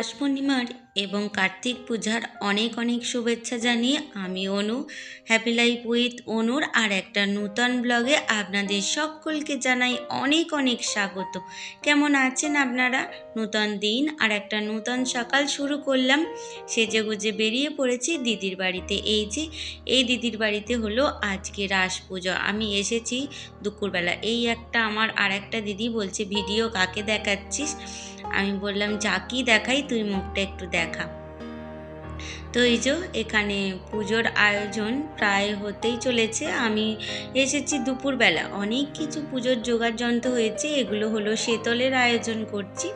রাস পূর্ণিমার এবং কার্তিক পূজার অনেক অনেক শুভেচ্ছা জানিয়ে আমি অনু। হ্যাপি লাইফ উইথ অনুর আর একটা নূতন ব্লগে আপনাদের সকলকে জানাই অনেক অনেক স্বাগত। কেমন আছেন আপনারা? নূতন দিন আর একটা নূতন সকাল শুরু করলাম। সেজে গুজে বেরিয়ে পড়েছি দিদির বাড়িতে। এই যে, এই দিদির বাড়িতে হলো আজকে রাস পুজো। আমি এসেছি দুপুরবেলা। এই একটা আমার আর একটা দিদি বলছে, ভিডিও কাকে দেখাচ্ছিস? আমি বললাম যা কি দেখাই, তুই মুখটা একটু দেখা। তো এই যে, এখানে পুজোর আয়োজন প্রায় হতেই চলেছে। আমি এসেছি দুপুরবেলা। অনেক কিছু পুজোর জোগাড় যন্ত্র হয়েছে। এগুলো হলো শীতলের আয়োজন করছি।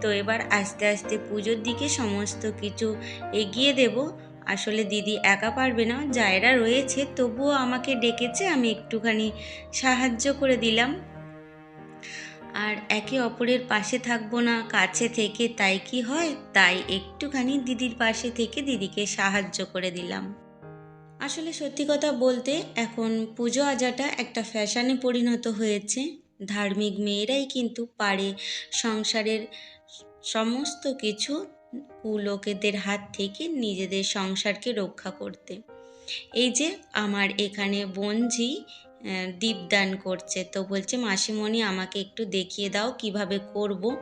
তো এবার আস্তে আস্তে পুজোর দিকে সমস্ত কিছু এগিয়ে দেব। আসলে দিদি একা পারবে না, যায়েরা রয়েছে, তবুও আমাকে ডেকেছে। আমি একটুখানি সাহায্য করে দিলাম। আর একে অপরের পাশে থাকব না, কাছে থেকে তাই কি হয়? তাই একটুখানি দিদির পাশে থেকে দিদিকে সাহায্য করে দিলাম। আসলে সত্যি কথা বলতে এখন পুজো আজাটা একটা ফ্যাশনে পরিণত হয়েছে। ধার্মিক মেয়েরাই কিন্তু পারে সংসারের সমস্ত কিছু লোকেদের হাত থেকে নিজেদের সংসারকে রক্ষা করতে। এই যে আমার এখানে বঞ্জি দীপদান করছে। তো বলছে, মাসিমণি, আমাকে একটু দেখিয়ে দাও কীভাবে করব।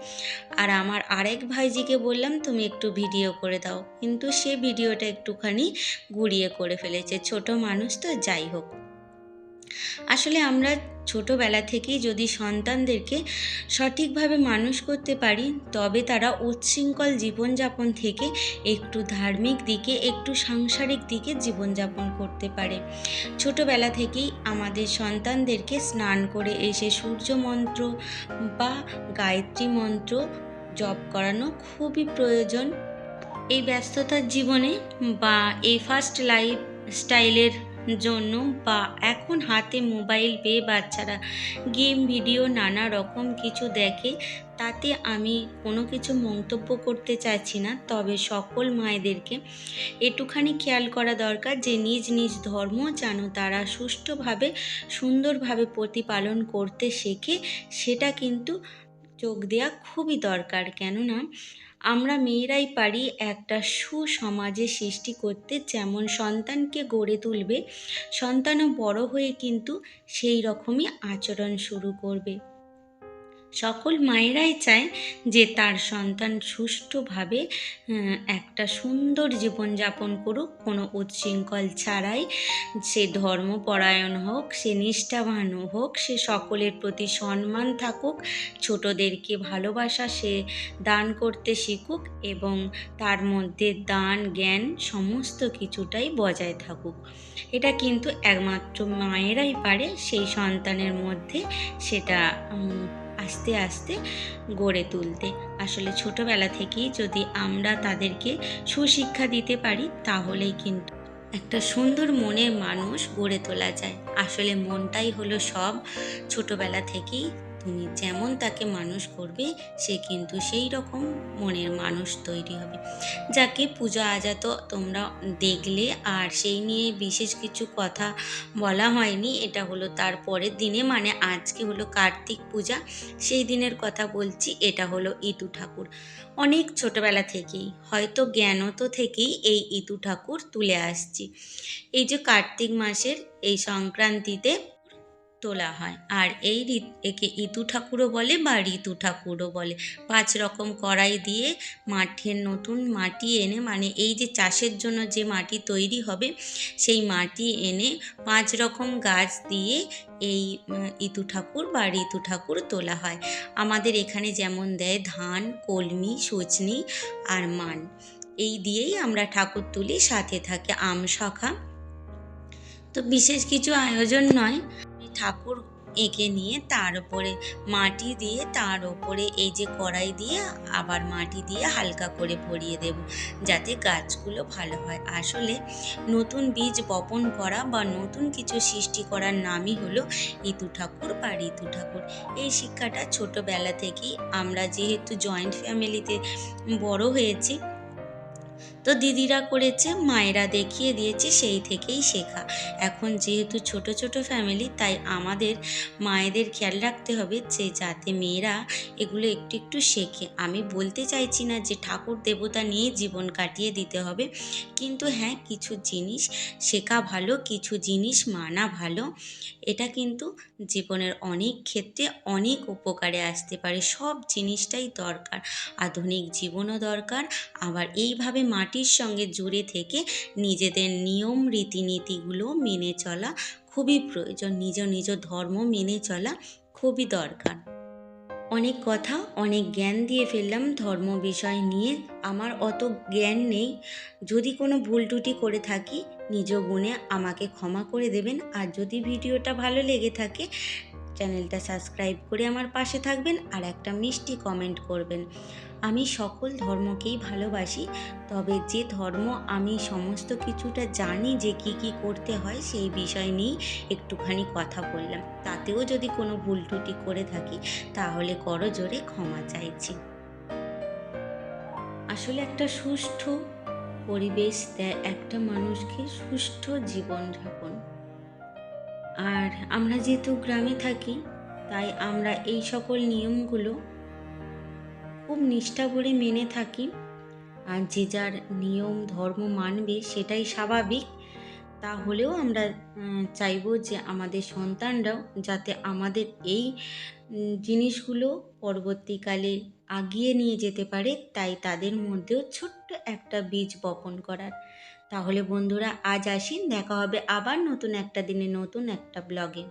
আর আমার আরেক ভাইজিকে বললাম, তুমি একটু ভিডিও করে দাও। কিন্তু সে ভিডিওটা একটুখানি গুড়িয়ে করে ফেলেছে। ছোট মানুষ তো, যাই হোক। আসলে আমরা ছোটোবেলা থেকেই যদি সন্তানদেরকে সঠিকভাবে মানুষ করতে পারি, তবে তারা উচ্ছৃঙ্খল জীবনযাপন থেকে একটু ধার্মিক দিকে, একটু সাংসারিক দিকে জীবনযাপন করতে পারে। ছোটোবেলা থেকেই আমাদের সন্তানদেরকে স্নান করে এসে সূর্য মন্ত্র বা গায়ত্রী মন্ত্র জপ করানো খুবই প্রয়োজন। এই ব্যস্ততার জীবনে বা এই ফার্স্ট লাইফ স্টাইলের জন্য বা এখন হাতে মোবাইল পেয়ে বাচ্চারা গেম, ভিডিও, নানা রকম কিছু দেখে, তাতে আমি কোনো কিছু মন্তব্য করতে চাইছি না। তবে সকল মায়েদেরকে একটুখানি খেয়াল করা দরকার যে, নিজ নিজ ধর্ম যেন তারা সুষ্ঠুভাবে, সুন্দরভাবে প্রতিপালন করতে শেখে, সেটা কিন্তু চোখ দেওয়া খুবই দরকার। কেননা আমরা মেয়েরাই পারি একটা সুসমাজে সৃষ্টি করতে যেমন সন্তানকে গড়ে তুলবে, সন্তানও বড় হয়ে কিন্তু সেই রকমই আচরণ শুরু করবে। সকল মায়েরাই চায় যে তার সন্তান সুষ্ঠুভাবে একটা সুন্দর জীবনযাপন করুক, কোনো উচ্ছৃঙ্খল ছাড়াই। সে ধর্মপরায়ণ হোক, সে নিষ্ঠাবান হোক, সে সকলের প্রতি সম্মান থাকুক, ছোটদেরকে ভালোবাসা সে দান করতে শিখুক এবং তার মধ্যে দান, জ্ঞান সমস্ত কিছুটাই বজায় থাকুক। এটা কিন্তু একমাত্র মায়েরাই পারে, সেই সন্তানের মধ্যে সেটা আস্তে আস্তে গড়ে তুলতে। আসলে ছোটোবেলা থেকেই যদি আমরা তাদেরকে সুশিক্ষা দিতে পারি, তাহলেই কিন্তু একটা সুন্দর মনের মানুষ গড়ে তোলা যায়। আসলে মনটাই হলো সব ছোটোবেলা থেকেই তুমি যেমন তাকে মানুষ করবে, সে কিন্তু সেই রকম মনের মানুষ তৈরি হবে। যাকে পূজা আজা তো তোমরা দেখলে, আর সেই নিয়ে বিশেষ কিছু কথা বলা হয়নি, এটা হলো তার পরের দিনে মানে আজকে হলো কার্তিক পূজা, সেই দিনের কথা বলছি, এটা হলো ইতু ঠাকুর। অনেক ছোটবেলা থেকেই, হয়তো জ্ঞানত থেকেই এই ইতু ঠাকুর তুলে আসছি। এই যে কার্তিক মাসের এই সংক্রান্তিতে তোলা হয়। আর এই একে ইতু ঠাকুরও বলে বা ঋতু ঠাকুরও বলে। পাঁচ রকম কড়াই দিয়ে মাঠের নতুন মাটি এনে মানে এই যে চাষের জন্য যে মাটি তৈরি হবে, সেই মাটি এনে পাঁচ রকম গাছ দিয়ে এই ইতু ঠাকুর বা ঋতু ঠাকুর তোলা হয়। আমাদের এখানে যেমন দেয় ধান, কলমি, সজনি আর মান। এই দিয়েই আমরা ঠাকুর তুলি, সাথে থাকে আম শাখা। তো বিশেষ কিছু আয়োজন নয়। ঠাকুর এঁকে নিয়ে তার উপরে মাটি দিয়ে, তার ওপরে এই যে কড়াই দিয়ে আবার মাটি দিয়ে হালকা করে ভরিয়ে দেব যাতে গাছগুলো ভালো হয়। আসলে নতুন বীজ বপন করা বা নতুন কিছু সৃষ্টি করার নামই হলো ইতু ঠাকুর বা ঋতু ঠাকুর। এই শিক্ষাটা ছোটোবেলা থেকেই আমরা যেহেতু জয়েন্ট ফ্যামিলিতে বড় হয়েছি তো দিদিরা করেছে, মায়েরা দেখিয়ে দিয়েছে, সেই থেকেই শেখা। এখন যেহেতু ছোট ছোট ফ্যামিলি তাই আমাদের মায়েদের খেয়াল রাখতে হবে যে, যাতে মেয়েরা এগুলো একটু একটু শেখে। আমি বলতে চাইছি না যে, ঠাকুর দেবতা নিয়ে জীবন কাটিয়ে দিতে হবে। কিন্তু হ্যাঁ কিছু জিনিস শেখা ভালো, কিছু জিনিস মানা ভালো। এটা কিন্তু জীবনের অনেক ক্ষেত্রে অনেক উপকারে আসতে পারে। সব জিনিসটাই দরকার। আধুনিক জীবনও দরকার। আবার এইভাবে মাটির সঙ্গে জুড়ে থেকে নিজেদের নিয়ম, রীতিনীতিগুলো মেনে চলা খুবই প্রয়োজন। নিজ নিজ ধর্ম মেনে চলা খুবই দরকার। অনেক কথা, অনেক জ্ঞান দিয়ে ফেললাম ধর্ম বিষয় নিয়ে। আমার অত জ্ঞান নেই। যদি কোনো ভুল ত্রুটি করে থাকি, নিজ গুণে আমাকে ক্ষমা করে দেবেন। আর যদি ভিডিওটা ভালো লেগে থাকে চ্যানেলটা সাবস্ক্রাইব করে আমার পাশে থাকবেন আর একটা মিষ্টি কমেন্ট করবেন। আমি সকল ধর্মকেই ভালোবাসি, তবে যে ধর্ম আমি সমস্ত কিছুটা জানি যে কি কি করতে হয় সেই বিষয় নিয়েই একটুখানি কথা বললাম। তাতেও যদি কোনো ভুল ত্রুটি করে থাকি, তাহলে করো জোরে ক্ষমা চাইছি। আসলে একটা সুষ্ঠু পরিবেশ দেয় একটা মানুষকে সুষ্ঠু জীবনযাপন। আর আমরা যেহেতু গ্রামে থাকি, তাই আমরা এই সকল নিয়মগুলো খুব নিষ্ঠা করে মেনে থাকি। আর যে যার নিয়ম, ধর্ম মানবে সেটাই স্বাভাবিক। তাহলেও আমরা চাইব যে আমাদের সন্তানরাও যাতে আমাদের এই জিনিসগুলো পরবর্তীকালে আগিয়ে নিয়ে যেতে পারে। তাই তাদের মধ্যেও ছোট্ট একটা বীজ বপন করার তাহলে বন্ধুরা আজ আসিন দেখা হবে আবার নতুন একটা দিনে নতুন একটা ব্লগে।